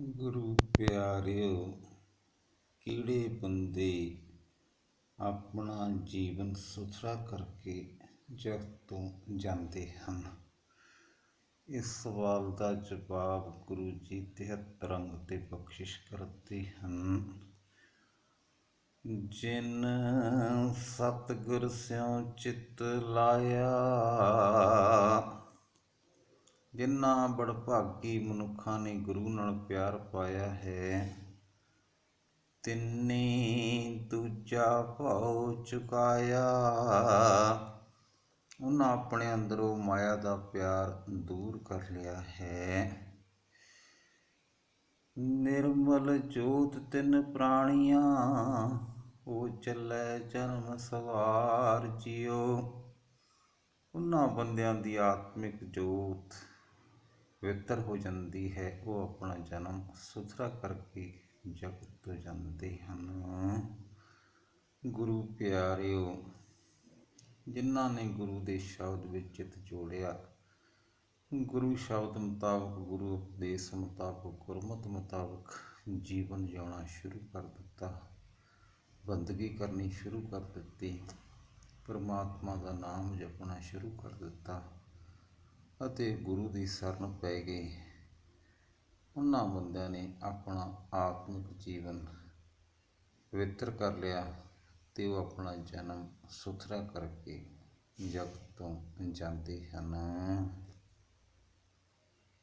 ਗੁਰੂ ਪਿਆਰਿਓ, ਕਿਹੜੇ ਬੰਦੇ ਆਪਣਾ ਜੀਵਨ ਸੁਥਰਾ ਕਰਕੇ ਜਗ ਤੋਂ ਜਾਂਦੇ ਹਨ? ਇਸ ਸਵਾਲ ਦਾ ਜਵਾਬ ਗੁਰੂ ਜੀ 73 ਅੰਗ ਤੇ ਬਖਸ਼ਿਸ਼ ਕਰਦੇ ਹਨ। ਜਿਨ ਸਤਿਗੁਰ ਸਿਉ ਚਿਤ ਲਾਇਆ ਜਿਨ੍ਹਾਂ ਬੜਭਾਗੀ ਮਨੁੱਖਾਂ ਨੇ ਗੁਰੂ ਨਾਲ ਪਿਆਰ ਪਾਇਆ ਹੈ, ਤਿੰਨੇ ਦੂਜਾ ਭਾਉ ਚੁਕਾਇਆ। ਉਹਨਾਂ ਆਪਣੇ ਅੰਦਰੋਂ ਮਾਇਆ ਦਾ ਪਿਆਰ ਦੂਰ ਕਰ ਲਿਆ ਹੈ। ਨਿਰਮਲ ਜੋਤ ਤਿੰਨ ਪ੍ਰਾਣੀਆਂ, ਉਹ ਚੱਲੇ ਜਨਮ ਸਵਾਰ ਜਿਉ ਉਹਨਾਂ ਬੰਦਿਆਂ ਦੀ ਆਤਮਿਕ ਜੋਤ ਪਵਿੱਤਰ ਹੋ ਜਾਂਦੀ ਹੈ, ਉਹ ਆਪਣਾ ਜਨਮ ਸੁਥਰਾ ਕਰਕੇ ਜਗਤ ਤੋਂ ਜਾਂਦੇ ਹਨ। ਗੁਰੂ ਪਿਆਰਿਓ, ਜਿਨ੍ਹਾਂ ਨੇ ਗੁਰੂ ਦੇ ਸ਼ਬਦ ਵਿੱਚ ਚਿਤ ਜੋੜਿਆ, ਗੁਰੂ ਸ਼ਬਦ ਮੁਤਾਬਕ ਗੁਰੂ ਉਪਦੇਸ਼ ਮੁਤਾਬਕ, ਗੁਰਮਤ ਮੁਤਾਬਕ ਜੀਵਨ ਜਿਉਣਾ ਸ਼ੁਰੂ ਕਰ ਦਿੱਤਾ, ਬੰਦਗੀ ਕਰਨੀ ਸ਼ੁਰੂ ਕਰ ਦਿੱਤੀ, ਪਰਮਾਤਮਾ ਦਾ ਨਾਮ ਜਪਣਾ ਸ਼ੁਰੂ ਕਰ ਦਿੱਤਾ। ਅਤੇ ਗੁਰੂ ਦੀ ਸ਼ਰਨ ਪੈ ਗਏ ਉਹਨਾਂ ਬੰਦਿਆਂ ਨੇ ਆਪਣਾ ਆਤਮਿਕ ਜੀਵਨ ਪਵਿੱਤਰ ਕਰ ਲਿਆ ਤੇ ਉਹ ਆਪਣਾ ਜਨਮ ਸੁਥਰਾ ਕਰਕੇ ਜਗਤ ਤੋਂ ਜਾਂਦੇ ਹਨ।